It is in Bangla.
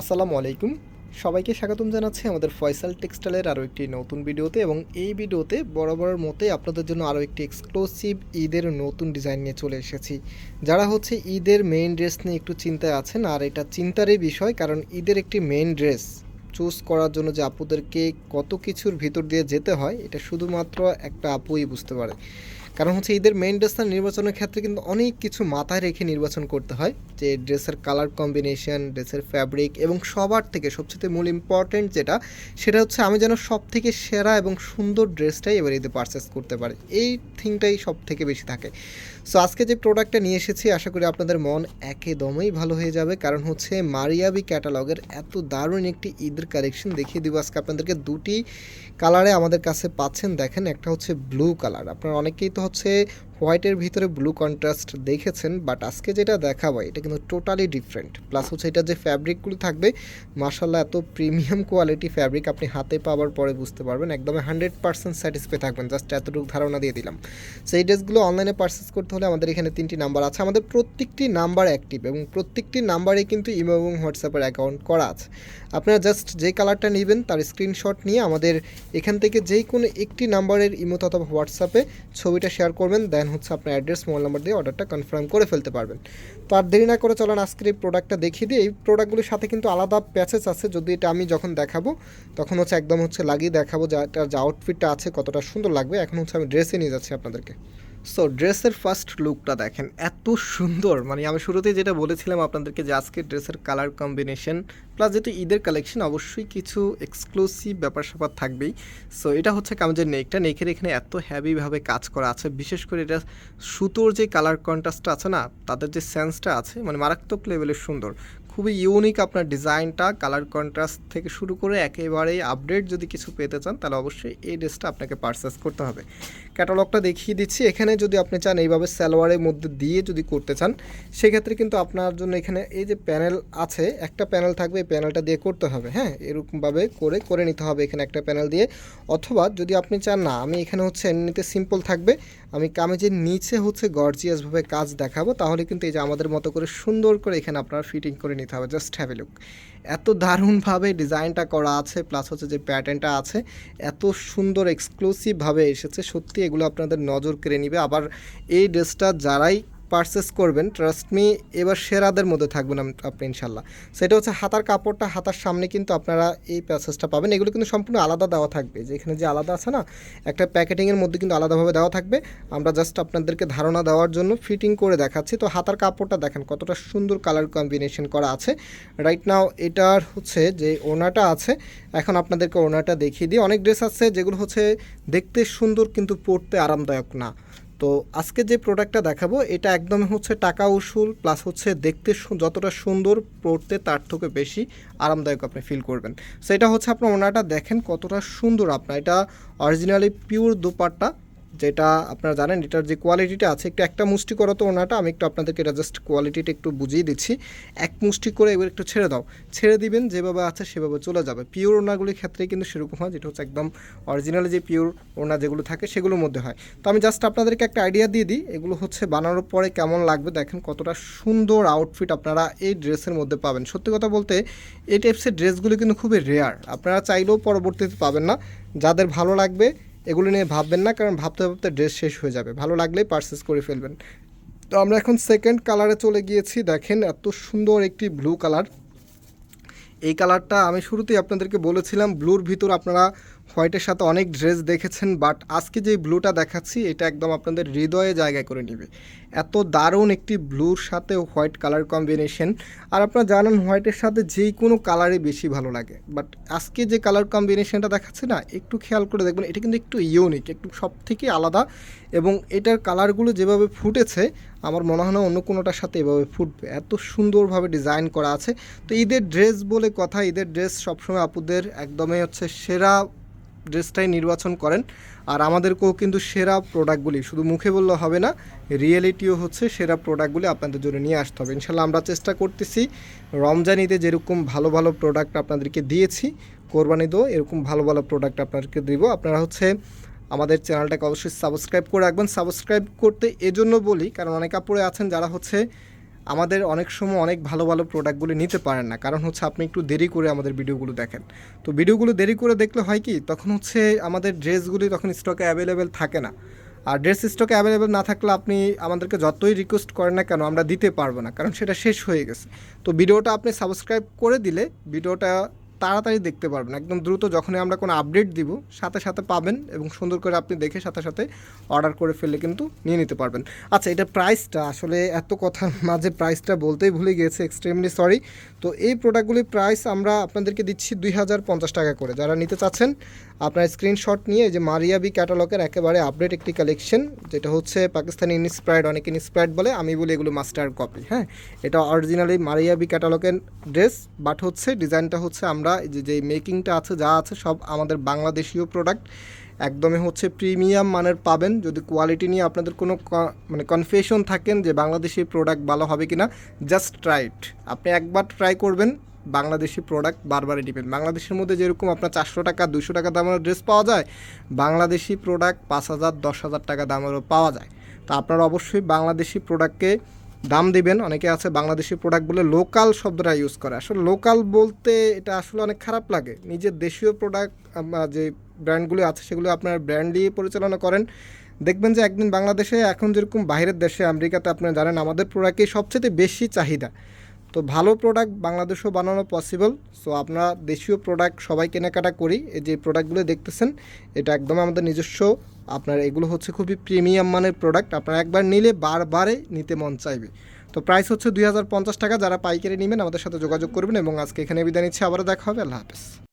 আসসালামু আলাইকুম। সবাইকে স্বাগতম জানাচ্ছি আমাদের ফয়সাল টেক্সটাইলের আরও একটি নতুন ভিডিওতে এবং এই ভিডিওতে বরাবরের মতোই আপনাদের জন্য আরও একটি এক্সক্লুসিভ ঈদের নতুন ডিজাইন নিয়ে চলে এসেছি। যারা হচ্ছে ঈদের মেইন ড্রেস নিয়ে একটু চিন্তায় আছেন, আর এটা চিন্তারই বিষয় কারণ ঈদের একটি মেইন ড্রেস চুজ করার জন্য যে আপুদেরকে কত কিছুর ভিতর দিয়ে যেতে হয়, এটা শুধুমাত্র একটা আপুই বুঝতে পারে। কারণ হচ্ছে ঈদের মেইন ড্রেসটা নির্বাচনের ক্ষেত্রে কিন্তু অনেক কিছু মাথায় রেখে নির্বাচন করতে হয়। যে ড্রেসের কালার কম্বিনেশন ড্রেসের ফ্যাব্রিক এবং সবার থেকে সবচেয়ে মূল ইম্পর্টেন্ট যেটা, সেটা হচ্ছে আমি যেন সব থেকে সেরা এবং সুন্দর ড্রেসটাই এবার ঈদে পারচেস করতে পারি। এই থিংটাই সব থেকে বেশি থাকে। সো আজকে যে প্রোডাক্টটা নিয়ে এসেছি, আশা করি আপনাদের মন একদমই ভালো হয়ে যাবে। কারণ হচ্ছে মারিয়াবি ক্যাটালগের এত দারুণ একটি ঈদের কালেকশন দেখিয়ে দিব। আজকে আপনাদেরকে দুটি কালারে আমাদের কাছে পাচ্ছেন। দেখেন, একটা হচ্ছে ব্লু কালার আপনারা অনেকেই তো হচ্ছে হোয়াইটের ভিতরে ব্লু কন্ট্রাস্ট দেখেছেন, বাট আজকে যেটা দেখাবো, এটা কিন্তু টোটালি ডিফারেন্ট। প্লাস হচ্ছে এটা যে ফ্যাব্রিকগুলো থাকবে মার্শাল্লাহ এত প্রিমিয়াম কোয়ালিটি ফ্যাব্রিক আপনি হাতে পাওয়ার পরে বুঝতে পারবেন একদমই হান্ড্রেড পার্সেন্ট স্যাটিসফাই থাকবেন, জাস্ট এতটুকু ধারণা দিয়ে দিলাম। সেই ড্রেসগুলো অনলাইনে পারচেস করতে হলে আমাদের এখানে তিনটি নাম্বার আছে, আমাদের প্রত্যেকটি নাম্বার অ্যাক্টিভ এবং প্রত্যেকটি নাম্বারে কিন্তু ইমো এবং হোয়াটসঅ্যাপের অ্যাকাউন্ট করা আছে। আপনারা জাস্ট যে কালারটা নেবেন, তার স্ক্রিনশট নিয়ে আমাদের এখান থেকে যেই কোনো একটি নাম্বারের ইমো অথবা হোয়াটসঅ্যাপে ছবিটা শেয়ার করবেন দেন হচ্ছে আপনার অ্যাড্রেস, মোবাইল নাম্বার দিয়ে অর্ডারটা কনফার্ম করে ফেলতে পারবেন। তো আর দেরি না করে চলেন আজকের এই প্রোডাক্টটা দেখিয়ে দিই। এই প্রোডাক্টগুলির সাথে কিন্তু আলাদা প্যাচেস আছে। যদি এটা আমি যখন দেখাবো, তখন হচ্ছে একদম হচ্ছে লাগিয়ে দেখাবো যা এটার যে আউটফিটটা আছে কতটা সুন্দর লাগবে। এখন হচ্ছে আমি ড্রেসে নিয়ে যাচ্ছি আপনাদেরকে। সো ড্রেসের ফার্স্ট লুকটা দেখেন, এত সুন্দর। মানে আমি শুরুতেই যেটা বলেছিলাম আপনাদেরকে যে আজকে ড্রেসের কালার কম্বিনেশন প্লাস যেহেতু ঈদের কালেকশন অবশ্যই কিছু এক্সক্লুসিভ ব্যাপার স্যাপার থাকবেই। সো এটা হচ্ছে কামিজের নেকটা। নেকের এখানে এত হ্যাভিভাবে কাজ করা আছে। বিশেষ করে এটা সুতোর যে কালার কন্ট্রাস্টটা আছে না, তাদের যে সেন্সটা আছে মানে মারাত্মক লেভেলের সুন্দর। খুবই ইউনিক আপনার ডিজাইনটা কালার কন্ট্রাস্ট থেকে শুরু করে একেবারেই আপডেট যদি কিছু পেতে চান, তাহলে অবশ্যই এই ড্রেসটা আপনাকে পারচেস করতে হবে। ক্যাটালগটা দেখিয়ে দিচ্ছি। এখানে যদি আপনি চান এইভাবে সালোয়ারের মধ্যে দিয়ে যদি করতে চান, সেক্ষেত্রে কিন্তু আপনার জন্য এখানে এই যে প্যানেল আছে, একটা প্যানেল থাকবে, এই প্যানেলটা দিয়ে করতে হবে হ্যাঁ? এরকমভাবে করে করে নিতে হবে এখানে একটা প্যানেল দিয়ে। অথবা যদি আপনি চান, না, আমি এখানে হচ্ছে এমনিতে সিম্পল থাকবে আমি কামেজের নিচে হচ্ছে গর্জিয়াসভাবে কাজ দেখাবো, তাহলে কিন্তু এই যে আমাদের মতো করে সুন্দর করে এখানে আপনারা ফিটিং করে নিতে হবে জাস্ট হ্যাভ লুক এত দারুণভাবে ডিজাইনটা করা আছে প্লাস হচ্ছে যে প্যাটার্নটা আছে, এত সুন্দর এক্সক্লুসিভভাবে এসেছে, সত্যি এগুলো আপনাদের নজর কেড়ে নিবে। আবার এই ড্রেসটা যারাই পারচেস করবেন ট্রাস্ট মি এবার সেরাদের মধ্যে থাকবেন আপনি ইনশাল্লাহ। সেটা হচ্ছে হাতার কাপড়টা, হাতার সামনে কিন্তু আপনারা এই প্যাসেজটা পাবেন। এগুলো কিন্তু সম্পূর্ণ আলাদা দেওয়া থাকবে। যে এখানে যে আলাদা আছে না, একটা প্যাকেটিংয়ের মধ্যে কিন্তু আলাদাভাবে দেওয়া থাকবে। আমরা জাস্ট আপনাদেরকে ধারণা দেওয়ার জন্য ফিটিং করে দেখাচ্ছি। তো হাতার কাপড়টা দেখেন, কতটা সুন্দর কালার কম্বিনেশন করা আছে। রাইট নাও এটার হচ্ছে যে ওনাটা আছে, এখন আপনাদেরকে ওনাটা দেখিয়ে দিই। অনেক ড্রেস আছে যেগুলো হচ্ছে দেখতে সুন্দর কিন্তু পরতে আরামদায়ক না। তো আজকে যে প্রোডাক্টটা দেখাবো, এটা একদম হচ্ছে টাকা উসুল প্লাস হচ্ছে দেখতে যতটা সুন্দর পড়তে তার থেকে বেশি আরামদায়ক আপনি ফিল করবেন। সো এটা হচ্ছে আপনার ওনাটা দেখেন কতটা সুন্দর আপনার। এটা অরিজিনালি পিওর দোপাট্টা যেটা আপনারা জানেন, এটার যে কোয়ালিটিটা আছে, একটু একটা মুষ্টি করো তো ওনাটা, আমি একটু আপনাদেরকে এটা জাস্ট কোয়ালিটিটা একটু বুঝিয়ে দিচ্ছি। এক মুষ্টি করে এবার একটু ছেড়ে দাও। ছেড়ে দিবেন, যেভাবে আছে সেভাবে চলে যাবে। পিওর ওনাগুলির ক্ষেত্রে কিন্তু সেরকম হয়, যেটা হচ্ছে একদম অরিজিনালি যে পিওর ওনা যেগুলো থাকে, সেগুলোর মধ্যে হয়। তো আমি জাস্ট আপনাদেরকে একটা আইডিয়া দিয়ে দিই, এগুলো হচ্ছে বানানোর পরে কেমন লাগবে দেখেন, কতটা সুন্দর আউটফিট আপনারা এই ড্রেসের মধ্যে পাবেন। সত্যি কথা বলতে, এই টাইপসের ড্রেসগুলো কিন্তু খুবই রেয়ার আপনারা চাইলেও পরবর্তীতে পাবেন না। যাদের ভালো লাগবে এগুলো নিয়ে ভাববেন না, কারণ ভাবতে ভাবতে ড্রেস শেষ হয়ে যাবে। ভালো লাগলেই পারচেস করে ফেলবেন। তো আমরা এখন সেকেন্ড কালারে চলে গিয়েছি। দেখেন এত সুন্দর একটি ব্লু কালার এই কালারটা আমি শুরুতেই আপনাদেরকে বলেছিলাম, ব্লুর ভিতর আপনারা হোয়াইটের সাথে অনেক ড্রেস দেখেছেন, বাট আজকে যে ব্লুটা দেখাচ্ছি, এটা একদম আপনাদের হৃদয়ে জায়গায় করে নেবে। এত দারুণ একটি ব্লুর সাথে হোয়াইট কালার কম্বিনেশন। আর আপনারা জানেন, হোয়াইটের সাথে যেই কোনো কালারই বেশি ভালো লাগে। বাট আজকে যে কালার কম্বিনেশনটা দেখাচ্ছে না, একটু খেয়াল করে দেখবেন, এটা কিন্তু একটু ইউনিক, একটু সব থেকে আলাদা। এবং এটার কালারগুলো যেভাবে ফুটেছে, আমার মনে হয় না অন্য কোনোটার সাথে এভাবে ফুটবে। এত সুন্দরভাবে ডিজাইন করা আছে। তো ঈদের ড্রেস বলে কথা, ঈদের ড্রেস সবসময় আপুদের একদমই হচ্ছে সেরা ড্রেসটাই নির্বাচন করেন। আর আমাদেরকেও কিন্তু সেরা প্রোডাক্টগুলি শুধু মুখে বললে হবে না রিয়েলিটিও হচ্ছে সেরা প্রোডাক্টগুলি আপনাদের জন্য নিয়ে আসতে হবে। ইনশাল্লাহ আমরা চেষ্টা করতেছি রমজান ঈদে যেরকম ভালো ভালো প্রোডাক্ট আপনাদেরকে দিয়েছি কোরবানিতেও এরকম ভালো ভালো প্রোডাক্ট আপনাদেরকে দিব। আপনারা হচ্ছে আমাদের চ্যানেলটাকে অবশ্যই সাবস্ক্রাইব করে রাখবেন। সাবস্ক্রাইব করতে এজন্য বলি, কারণ অনেক আপুরে আছেন যারা হচ্ছে আমাদের অনেক সময় অনেক ভালো ভালো প্রোডাক্টগুলি নিতে পারেন না। কারণ হচ্ছে আপনি একটু দেরি করে আমাদের ভিডিওগুলো দেখেন। তো ভিডিওগুলো দেরি করে দেখলে হয় কি, তখন হচ্ছে আমাদের ড্রেসগুলি তখন স্টকে অ্যাভেলেবেল থাকে না। আর ড্রেস স্টকে অ্যাভেলেবেল না থাকলে আপনি আমাদেরকে যতই রিকোয়েস্ট করেন না কেন, আমরা দিতে পারব না। কারণ সেটা শেষ হয়ে গেছে। তো ভিডিওটা আপনি সাবস্ক্রাইব করে দিলে, ভিডিওটা তাড়াতাড়ি দেখতে পারবেন। একদম দ্রুত যখনই আমরা কোনো আপডেট দিব, সাথে সাথে পাবেন এবং সুন্দর করে আপনি দেখে সাথে সাথে অর্ডার করে ফেললে কিন্তু নিয়ে নিতে পারবেন। আচ্ছা এটা প্রাইসটা আসলে এত কথার মাঝে প্রাইসটা বলতেই ভুলে গিয়েছে এক্সট্রিমলি সরি তো এই প্রোডাক্টগুলির প্রাইস আমরা আপনাদেরকে দিচ্ছি দুই হাজার পঞ্চাশ টাকা করে। যারা নিতে চাচ্ছেন, আপনার স্ক্রিনশট নিয়ে যে মারিয়াবি ক্যাটালগের একেবারে আপডেট একটি কালেকশন যেটা হচ্ছে পাকিস্তানি ইনস্পায়ার্ড অনেকে ইনস্পায়ার্ড বলে, আমি বলি এগুলো মাস্টার কপি হ্যাঁ? এটা অরিজিনালি মারিয়াবি ক্যাটালগের ড্রেস বাট হচ্ছে ডিজাইনটা হচ্ছে আমরা এই যে যে মেকিংটা আছে, যা আছে, সব আমাদের বাংলাদেশীয় প্রোডাক্ট একদমই হচ্ছে প্রিমিয়াম মানের পাবেন। যদি কোয়ালিটি নিয়ে আপনাদের কোনো মানে কনফিউশন থাকেন যে বাংলাদেশি প্রোডাক্ট ভালো হবে কিনা জাস্ট ট্রাইট আপনি একবার ট্রাই করবেন, বাংলাদেশি প্রোডাক্ট বারবারই নেবেন। বাংলাদেশের মধ্যে যেরকম আপনার চারশো টাকা দুশো টাকা দামের ড্রেস পাওয়া যায়, বাংলাদেশি প্রোডাক্ট পাঁচ হাজার, দশ হাজার টাকা দামেরও পাওয়া যায়। তো আপনারা অবশ্যই বাংলাদেশি প্রোডাক্টকে দাম দিবেন। অনেকে আছে বাংলাদেশি প্রোডাক্ট বলে লোকাল শব্দটা ইউজ করে। আসলে লোকাল বলতে এটা আসলে অনেক খারাপ লাগে। নিজের দেশীয় প্রোডাক্ট যে ব্র্যান্ডগুলো আছে সেগুলো আপনার ব্র্যান্ড দিয়ে পরিচালনা করেন। দেখবেন যে একদিন বাংলাদেশে এখন যেরকম বাইরের দেশে, আমেরিকাতে আপনারা জানেন, আমাদের প্রোডাক্টই সবচেয়ে বেশি চাহিদা। তো ভালো প্রোডাক্ট বাংলাদেশেও বানানো পসিবল সো আপনারা দেশীয় প্রোডাক্ট সবাই কেনাকাটা করি। এই যে প্রোডাক্টগুলো দেখতেছেন, এটা একদম আমাদের নিজস্ব। আপনার এগুলো হচ্ছে খুবই প্রিমিয়াম মানের প্রোডাক্ট আপনারা একবার নিলে বারবারে নিতে মন চাইবে। তো প্রাইস হচ্ছে দুই হাজার পঞ্চাশ টাকা। যারা পাইকারি নেবেন, আমাদের সাথে যোগাযোগ করবেন এবং আজকে এখানে বিদায় নিচ্ছি। আবারও দেখা হবে। আল্লাহ হাফেজ।